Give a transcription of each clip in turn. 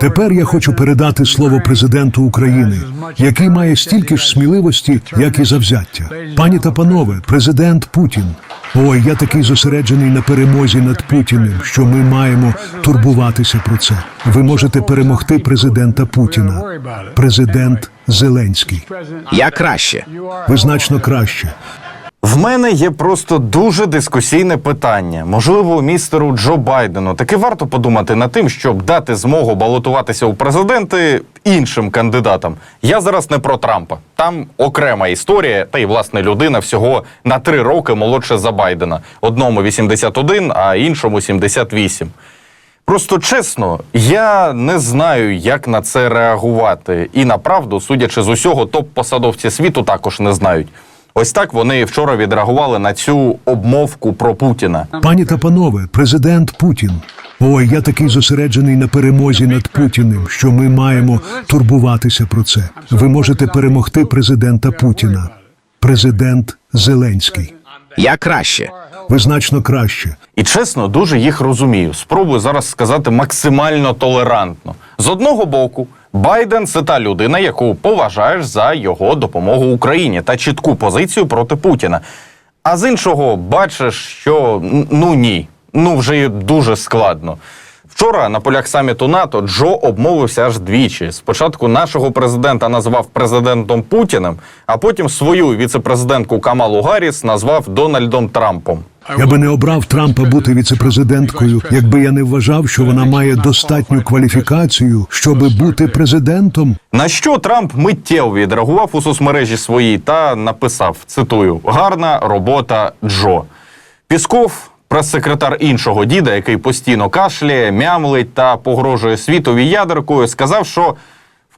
Тепер я хочу передати слово президенту України, який має стільки ж сміливості, як і завзяття. Пані та панове, президент Путін. Ой, я такий зосереджений на перемозі над Путіним, що ми маємо турбуватися про це. Ви можете перемогти президента Путіна. Президент Зеленський. Я краще. Ви значно краще. В мене є просто дуже дискусійне питання. Можливо, містеру Джо Байдену таки варто подумати над тим, щоб дати змогу балотуватися у президенти іншим кандидатам. Я зараз не про Трампа. Там окрема історія, та й власне людина всього на три роки молодша за Байдена. Одному 81, а іншому 78. Просто чесно, я не знаю, як на це реагувати. І направду, судячи з усього, топ-посадовці світу також не знають. Ось так вони вчора відреагували на цю обмовку про Путіна. Пані та панове, президент Путін. Ой, я такий зосереджений на перемозі над Путіним, що ми маємо турбуватися про це. Ви можете перемогти президента Путіна. Президент Зеленський. Я краще. Ви значно краще. І чесно, дуже їх розумію. Спробую зараз сказати максимально толерантно. З одного боку, Байден це та людина, яку поважаєш за його допомогу Україні та чітку позицію проти Путіна. А з іншого, бачиш, що ну ні, ну вже дуже складно. Вчора на полях саміту НАТО Джо обмовився аж двічі. Спочатку нашого президента назвав президентом Путіним, а потім свою віцепрезидентку Камалу Гарріс назвав Дональдом Трампом. Я би не обрав Трампа бути віцепрезиденткою, якби я не вважав, що вона має достатню кваліфікацію, щоби бути президентом. На що Трамп миттєво відреагував у соцмережі своїй та написав: цитую: гарна робота Джо. Пісков, прес-секретар іншого діда, який постійно кашляє, мямлить та погрожує світові ядеркою, сказав, що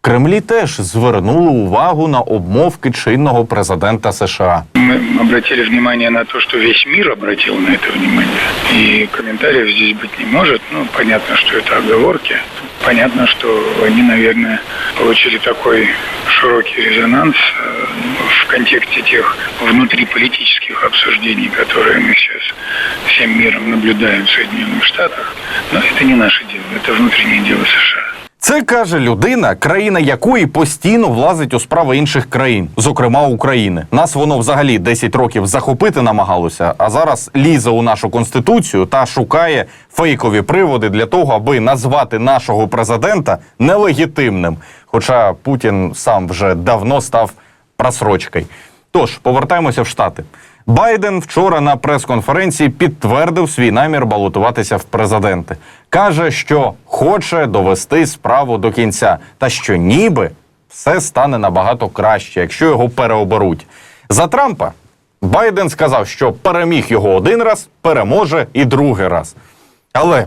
Кремлі теж звернули увагу на обмовки чинного президента США. Мы обратили внимание на то, что весь мир обратил на это внимание. И комментариев здесь быть не может. Ну, понятно, что это оговорки. Понятно, что они, наверное, получили такой широкий резонанс э, в контексте тех внутриполитических обсуждений, которые мы сейчас всем миром наблюдаем в Соединенных Штатах. Но это не наше дело, это внутреннее дело США. Це каже людина, країна якої постійно влазить у справи інших країн, зокрема України. Нас воно взагалі 10 років захопити намагалося, а зараз лізе у нашу конституцію та шукає фейкові приводи для того, аби назвати нашого президента нелегітимним. Хоча Путін сам вже давно став просрочкою. Тож повертаємося в Штати. Байден вчора на прес-конференції підтвердив свій намір балотуватися в президенти. каже, що хоче довести справу до кінця, та що ніби все стане набагато краще, якщо його переоберуть. За Трампа Байден сказав, що переміг його один раз, переможе і другий раз. Але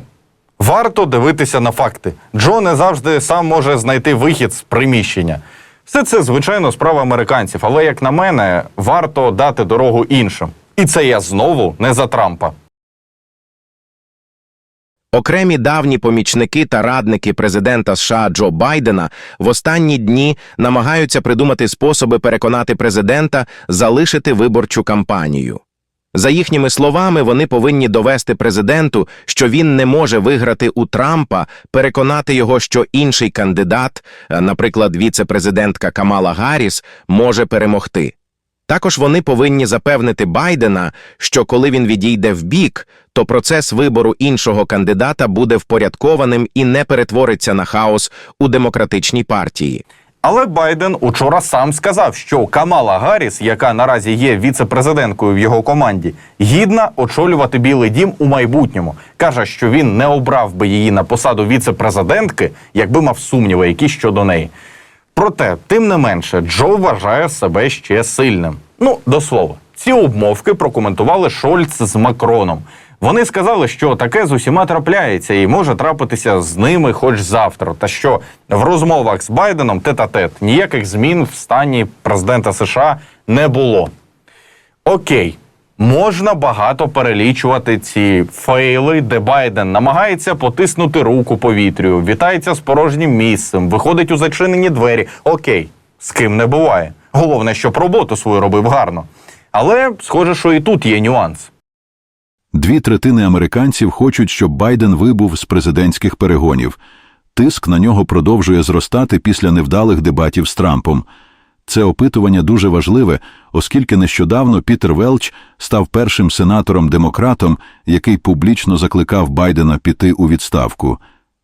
варто дивитися на факти. Джо не завжди сам може знайти вихід з приміщення. Все це, звичайно, справа американців, але, як на мене, варто дати дорогу іншим. І це я знову не за Трампа. Окремі давні помічники та радники президента США Джо Байдена в останні дні намагаються придумати способи переконати президента залишити виборчу кампанію. За їхніми словами, вони повинні довести президенту, що він не може виграти у Трампа, переконати його, що інший кандидат, е, наприклад, віце-президентка Камала Гарріс, може перемогти. Також вони повинні запевнити Байдена, що коли він відійде в бік, то процес вибору іншого кандидата буде впорядкованим і не перетвориться на хаос у демократичній партії. Але Байден учора сам сказав, що Камала Гарріс, яка наразі є віце-президенткою в його команді, гідна очолювати Білий Дім у майбутньому. каже, що він не обрав би її на посаду віце-президентки, якби мав сумніви, які щодо неї. Проте, тим не менше, Джо вважає себе ще сильним. Ну, до слова, ці обмовки прокоментували Шольц з Макроном. Вони сказали, що таке з усіма трапляється і може трапитися з ними хоч завтра. Та що в розмовах з Байденом тет-а-тет ніяких змін в стані президента США не було. Окей, можна багато перелічувати ці фейли, де Байден намагається потиснути руку повітрю, вітається з порожнім місцем, виходить у зачинені двері. Окей, з ким не буває. Головне, щоб роботу свою робив гарно. Але схоже, що і тут є нюанс. Дві третини американців хочуть, щоб Байден вибув з президентських перегонів. Тиск на нього продовжує зростати після невдалих дебатів з Трампом. Це опитування дуже важливе, оскільки нещодавно Пітер Велч став першим сенатором-демократом, який публічно закликав Байдена піти у відставку.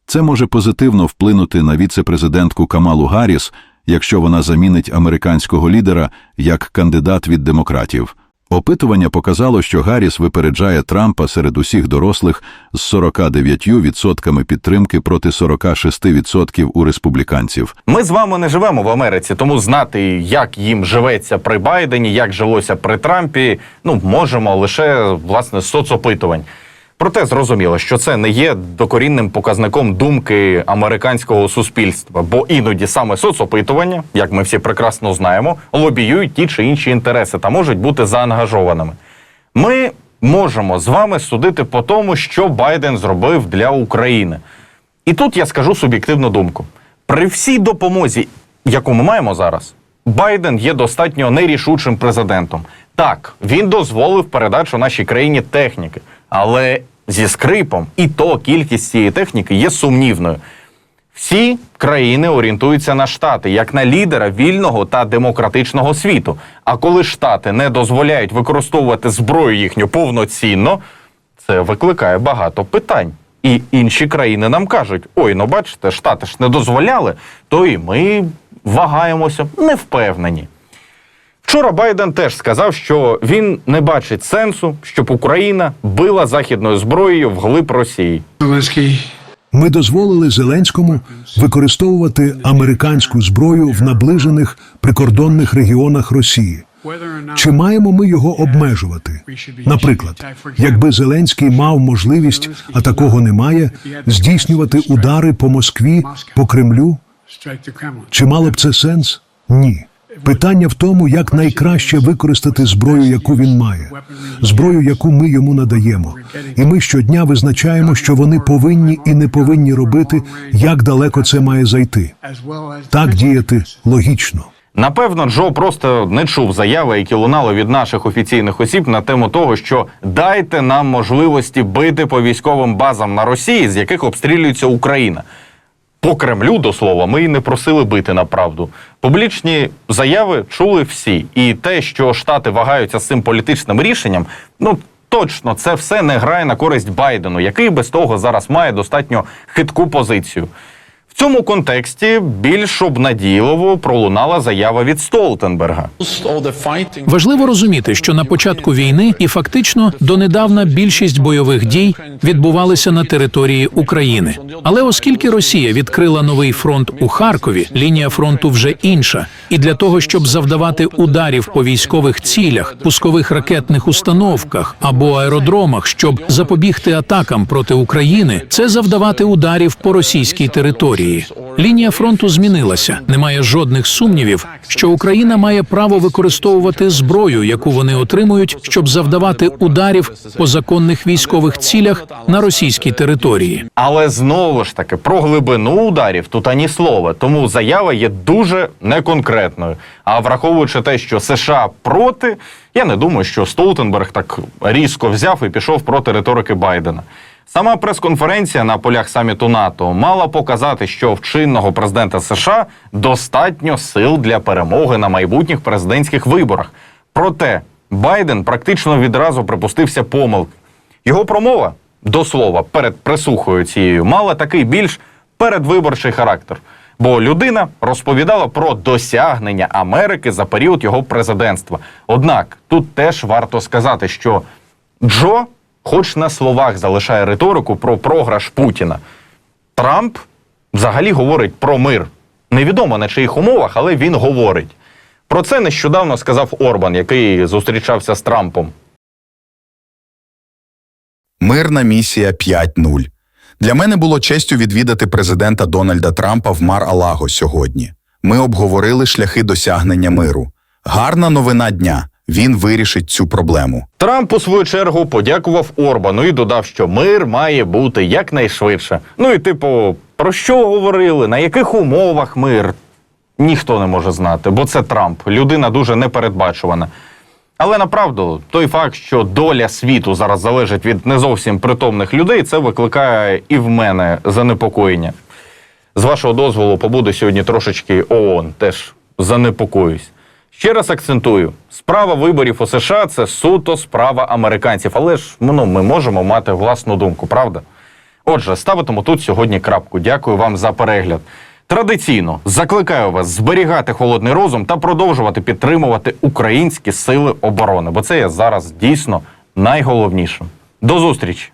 Це може позитивно вплинути на віце-президентку Камалу Гарріс, якщо вона замінить американського лідера як кандидат від демократів. Опитування показало, що Гарріс випереджає Трампа серед усіх дорослих з 49% підтримки проти 46% у республіканців. Ми з вами не живемо в Америці, тому знати, як їм живеться при Байдені, як жилося при Трампі, ну можемо лише власне соцопитувань. Проте зрозуміло, що це не є докорінним показником думки американського суспільства, бо іноді саме соцопитування, як ми всі прекрасно знаємо, лобіюють ті чи інші інтереси та можуть бути заангажованими. Ми можемо з вами судити по тому, що Байден зробив для України. І тут я скажу суб'єктивну думку: при всій допомозі, яку ми маємо зараз, Байден є достатньо нерішучим президентом. Так, він дозволив передачу нашій країні техніки, але зі скрипом, і то кількість цієї техніки є сумнівною. Всі країни орієнтуються на штати як на лідера вільного та демократичного світу. А коли штати не дозволяють використовувати зброю їхню повноцінно, це викликає багато питань. І інші країни нам кажуть: ой, ну бачите, штати ж не дозволяли, то і ми вагаємося, не впевнені. Вчора Байден теж сказав, що він не бачить сенсу, щоб Україна била західною зброєю вглиб Росії. Zelensky Ми дозволили Зеленському використовувати американську зброю в наближених прикордонних регіонах Росії. Чи маємо ми його обмежувати? Наприклад, якби Зеленський мав можливість, а такого немає, здійснювати удари по Москві, по Кремлю, чи мало б це сенс? Ні. Питання в тому, як найкраще використати зброю, яку він має, зброю, яку ми йому надаємо. І ми щодня визначаємо, що вони повинні і не повинні робити, як далеко це має зайти. Так діяти логічно. Напевно, Джо просто не чув заяви, які лунали від наших офіційних осіб на тему того, що дайте нам можливості бити по військовим базам на Росії, з яких обстрілюється Україна. По Кремлю, до слова, ми і не просили бити на правду. Публічні заяви чули всі. І те, що Штати вагаються з цим політичним рішенням, ну точно це все не грає на користь Байдену, який без того зараз має достатньо хитку позицію. Цьому контексті більш обнадійливо пролунала заява від Столтенберга. Важливо розуміти, що на початку війни і фактично донедавна більшість бойових дій відбувалися на території України. Але оскільки Росія відкрила новий фронт у Харкові, лінія фронту вже інша. І для того, щоб завдавати ударів по військових цілях, пускових ракетних установках або аеродромах, щоб запобігти атакам проти України, це завдавати ударів по російській території. Лінія фронту змінилася. Немає жодних сумнівів, що Україна має право використовувати зброю, яку вони отримують, щоб завдавати ударів по законних військових цілях на російській території. Але знову ж таки про глибину ударів тут ані слова, тому заява є дуже неконкретною. А враховуючи те, що США проти, я не думаю, що Столтенберг так різко взяв і пішов проти риторики Байдена. Сама прес-конференція на полях саміту НАТО мала показати, що в чинного президента США достатньо сил для перемоги на майбутніх президентських виборах. Проте Байден практично відразу припустився помилки. Його промова, до слова, перед присухою цією, мала такий більш передвиборчий характер. Бо людина розповідала про досягнення Америки за період його президентства. Однак тут теж варто сказати, що Джо, хоч на словах залишає риторику про програш Путіна, Трамп взагалі говорить про мир. Невідомо на чиїх умовах, але він говорить. Про це нещодавно сказав Орбан, який зустрічався з Трампом. Мирна місія 5.0. Для мене було честю відвідати президента Дональда Трампа в Мар-Алаго сьогодні. Ми обговорили шляхи досягнення миру. Гарна новина дня. Він вирішить цю проблему. Трамп у свою чергу подякував Орбану і додав, що мир має бути якнайшвидше. Ну і типу, про що говорили, на яких умовах мир? Ніхто не може знати, бо це Трамп, людина дуже непередбачувана. Але направду, той факт, що доля світу зараз залежить від не зовсім притомних людей, це викликає і в мене занепокоєння. З вашого дозволу побуду сьогодні трошечки ООН, теж занепокоюсь. Ще раз акцентую: справа виборів у США це суто справа американців. Але ж ну, ми можемо мати власну думку, правда? Отже, ставитиму тут сьогодні крапку. Дякую вам за перегляд. Традиційно закликаю вас зберігати холодний розум та продовжувати підтримувати українські сили оборони, бо це є зараз дійсно найголовнішим. До зустрічі!